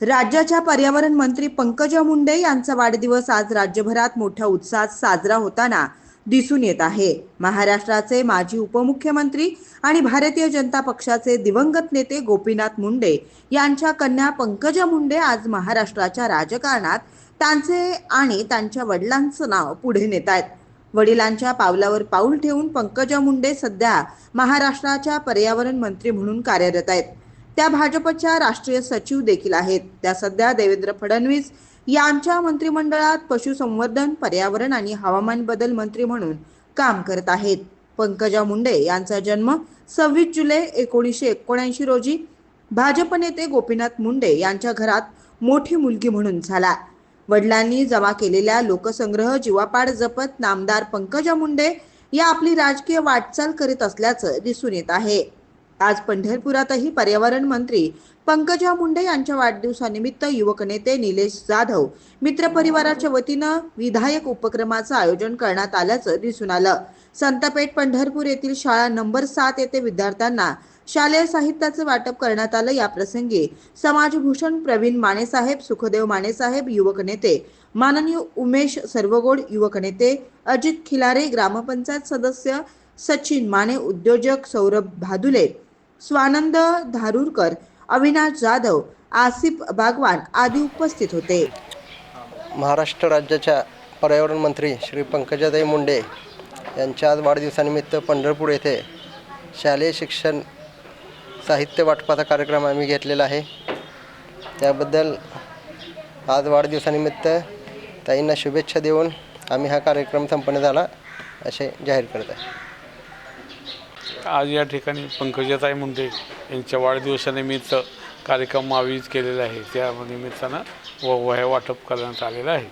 राज्याच्या पर्यावरण मंत्री पंकजा मुंडे यांचा वाढदिवस आज राज्यभरात मोठ्या उत्साहात साजरा होताना दिसून येत आहे. महाराष्ट्राचे माजी उपमुख्यमंत्री आणि भारतीय जनता पक्षाचे दिवंगत नेते गोपीनाथ मुंडे यांच्या कन्या पंकजा मुंडे आज महाराष्ट्राच्या राजकारणात त्यांचे आणि त्यांच्या वडिलांचं नाव पुढे नेत आहेत. वडिलांच्या पावलावर पाऊल ठेवून पंकजा मुंडे सध्या महाराष्ट्राच्या पर्यावरण मंत्री म्हणून कार्यरत आहेत. त्या भाजपच्या राष्ट्रीय सचिव देखील आहेत. त्या सध्या देवेंद्र फडणवीस यांच्या मंत्रिमंडळात पशुसंवर्धन पर्यावरण आणि हवामान बदल मंत्री म्हणून काम करत आहेत. पंकजा मुंडे यांचा जन्म सव्वीस जुलै एकोणीसशे एकोणऐंशी रोजी भाजप नेते गोपीनाथ मुंडे यांच्या घरात मोठी मुलगी म्हणून झाला. वडिलांनी जमा केलेल्या लोकसंग्रह जीवापाड जपत नामदार पंकजा मुंडे या आपली राजकीय वाटचाल करीत असल्याचं दिसून येत आहे. आज पंढरपुरातही पर्यावरण मंत्री पंकजा मुंडे यांच्या वाढदिवसानिमित्त युवक नेते निलेश जाधव मित्रपरिवाराच्या वतीनं विधायक उपक्रमाचं आयोजन करण्यात आल्याचं दिसून आलं. संतपेठ पंढरपूर येथील शाळा नंबर सात येथे विद्यार्थ्यांना शालेय साहित्याचं वाटप करण्यात आलं. या प्रसंगी समाजभूषण प्रवीण मानेसाहेब सुखदेव मानेसाहेब युवक नेते माननीय उमेश सर्वगोड युवक नेते अजित खिलारे ग्रामपंचायत सदस्य सचिन माने उद्योजक सौरभ भादुले स्वानंद धारूरकर अविनाश जाधव आसिफ बागवान आदी उपस्थित होते. महाराष्ट्र राज्याच्या पर्यावरण मंत्री श्री पंकजाताई मुंडे यांच्या आज वाढदिवसानिमित्त पंढरपूर येथे शालेय शिक्षण साहित्य वाटपाचा कार्यक्रम आम्ही घेतलेला आहे. त्याबद्दल आज वाढदिवसानिमित्त ताईंना शुभेच्छा देऊन आम्ही हा कार्यक्रम संपन्न झाला असे जाहीर करत आहे. आज या ठिकाणी पंकजाताई मुंडे यांच्या वाढदिवसानिमित्त कार्यक्रम आयोजित केलेला आहे. त्या निमित्तानं व वह्या वाटप करण्यात आलेलं आहे.